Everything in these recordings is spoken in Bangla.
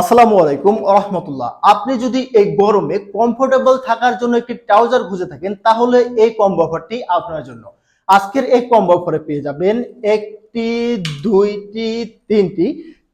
আসসালামু আলাইকুম রহমতুল্লাহ। আপনি যদি এই গরমে কমফোর্টেবল থাকার জন্য একটি ট্রাউজার খুঁজে থাকেন, তাহলে এই কম্বো অফারটি আপনার জন্য। আজকের এই কম্বো অফারে পেয়ে যাবেন একটি, দুইটি, তিনটি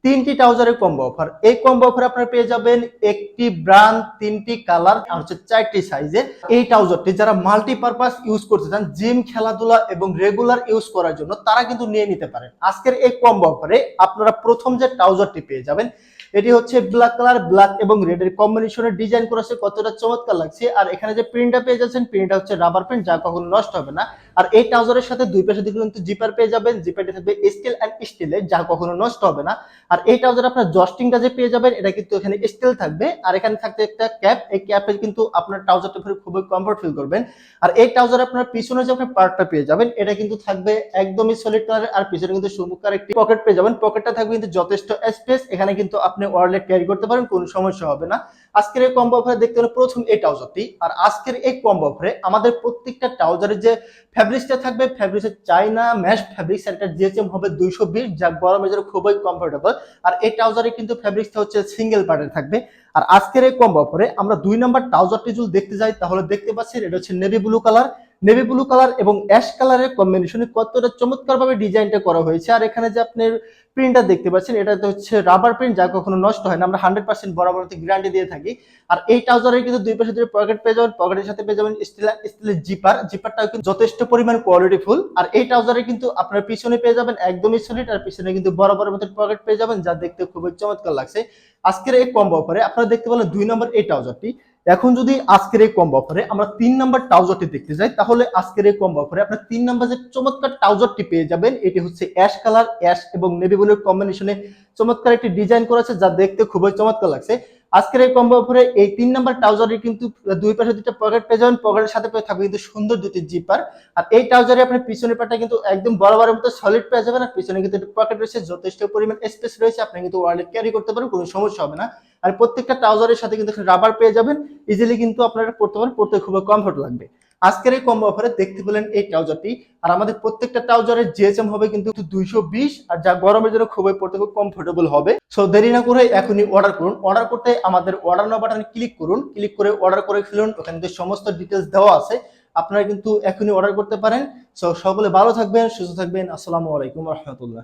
তিনটি ট্রাউজারের কম্বো অফার এই কম্বো অফারে আপনারা পেয়ে যাবেন একটি ব্র্যান্ড তিনটি কালার আর হচ্ছে চারটি সাইজের এই ট্রাউজারটি যারা মাল্টিপারপাস ইউজ করতে চান জিম খেলাধুলা এবং রেগুলার ইউজ করার জন্য, তারা কিন্তু নিয়ে নিতে পারেন। আজকের এই কম্বো অফারে আপনারা প্রথম যে ট্রাউজারটি পেয়ে যাবেন এটি হচ্ছে ব্ল্যাক কালার ব্ল্যাক এবং রেড এর কম্বিনেশনের ডিজাইন করেছে, কতটা চমৎকার লাগছে। আর এখানে যে প্রিন্টটা পেয়ে যাচ্ছেন প্রিন্টটা হচ্ছে রাবার প্রিন্ট যা কখনো নষ্ট হবে না। আর এই ট্রাউজারের সাথে দুই পাশে দিকে কিন্তু জিপার পেয়ে যাবেন, জিপারটি থাকবে স্টিল অ্যান্ড স্টিলের, যা কখনো নষ্ট হবে না। আর এই ট্রাউজার আপনার জস্টিংটা যে পেয়ে যাবেন, এটা কিন্তু এখানে স্টিল থাকবে। আর এখানে থাকবে একটা ক্যাপ, এই ক্যাপে কিন্তু আপনার ট্রাউজারটা পরে খুবই কমফর্ট ফিল করবেন। আর এই ট্রাউজার আপনার পিছনে যে আপনার পার্টটা পেয়ে যাবেন, এটা কিন্তু থাকবে একদমই সলিড কালারের আর পিছনে কিন্তু সুমুকার একটি পকেট পেয়ে যাবেন। পকেটটা থাকবে কিন্তু যথেষ্ট স্পেস এখানে কিন্তু আপনি ওয়ারলেট ক্যারি করতে পারেন, কোনো সমস্যা হবে না। আজকের এই কম্বো অফারে দেখতে হলে প্রথম এই ট্রাউজারটি। আর আজকের এই কম্বো অফারে আমাদের প্রত্যেকটা ট্রাউজারের যে ফ্যাব্রিক্সটা থাকবে, ফ্যাব্রিক্সের চাইনা ম্যাশ ফ্যাব্রিক্স একটা জিএচএম হবে দুইশো বিশ, যা গরমের জন্য খুবই কমফোর্টেবল আর এই ট্রাউজারে কিন্তু ফ্যাব্রিক্সটা হচ্ছে সিঙ্গেল পার্টের থাকবে। আর আজকের এই কম্বো অফারে আমরা দুই নাম্বার ট্রাউজারটি যদি দেখতে যাই, তাহলে দেখতে পাচ্ছি এটা হচ্ছে navy blue colour navy blue colour এবং অ্যাশ কালারের কম্বিনেশনে কতটা চমৎকার ভাবে ডিজাইনটা করা হয়েছে। আর এখানে যে আপনার প্রিন্টটা দেখতে পাচ্ছেন, এটা তো হচ্ছে রাবার প্রিন্ট যা কখনো নষ্ট হয় না। আমরা হান্ড্রেড পার্সেন্ট বরাবর গ্যারান্টি দিয়ে থাকি। আর এই ট্রাউজারের কিন্তু দুই পাশে দুই পকেট পেয়ে যাবেন পকেটের সাথে পেয়ে যাবেন স্টিল স্টিলের জিপার জিপারটাও কিন্তু যথেষ্ট পরিমাণ কোয়ালিটি ফুল আর এই ট্রাউজারে কিন্তু আপনার পিছনে পেয়ে যাবেন একদমই সলিড আর পিছনে কিন্তু বরাবর মতো পকেট পেয়ে যাবেন, যা দেখতে খুবই চমৎকার লাগছে। আজকের এই কম্বো অফারে আপনারা দেখতে পেলেন দুই নম্বর এই ট্রাউজারটি এখন যদি আজকের এই কম্বো অফারে আমরা তিন নাম্বার ট্রাউজারটি দেখতে যাই, তাহলে আজকের এই কম্বো অফারে আপনার তিন নাম্বার যে চমৎকার ট্রাউজারটি পেয়ে যাবেন, এটি হচ্ছে অ্যাশ কালার অ্যাশ এবং নেভি ব্লুর কম্বিনেশনে চমৎকার একটি ডিজাইন করা আছে যা দেখতে খুবই চমৎকার লাগছে। আজকের এই কম্বো অফারে এই তিন নাম্বার ট্রাউজারে কিন্তু দুই পাশে দুইটা পকেট পেয়ে যাবেন। পকেটের সাথে পেয়ে থাকবে কিন্তু সুন্দর দুটি জিপার আর এই ট্রাউজারে আপনার পিছনের পাটা কিন্তু একদম বরাবরের মতো সলিড পেয়ে যাবেন। আর পিছনে কিন্তু পকেট রয়েছে, যথেষ্ট পরিমাণ স্পেস রয়েছে। আপনি কিন্তু ওয়ালেট ক্যারি করতে পারেন, কোনো সমস্যা হবে না। আর প্রত্যেকটা ট্রাউজারের সাথে কিন্তু রাবার পেয়ে যাবেন। ইজিলি কিন্তু আপনারা পড়তে পারেন, পড়তে খুবই কমফোর্ট লাগবে। আজকের এই কম্বো অফারে দেখতে পেলেন এই ট্রাউজারটি আর আমাদের প্রত্যেকটা ট্রাউজারের জিএসএম হবে কিন্তু দুইশো বিশ, আর যা গরমের জন্য খুবই পড়তে খুব কমফোর্টেবল হবে। সো দেরি না করে এখনই অর্ডার করুন। অর্ডার করতে আমাদের অর্ডার নাও বাটনে ক্লিক করুন। ক্লিক করে অর্ডার করে ফেলুন। ওখানে কিন্তু সমস্ত ডিটেলস দেওয়া আছে, আপনারা কিন্তু এখনই অর্ডার করতে পারেন। সো সকলে ভালো থাকবেন, সুস্থ থাকবেন। আসসালামু আলাইকুম রহমতুল্লাহ।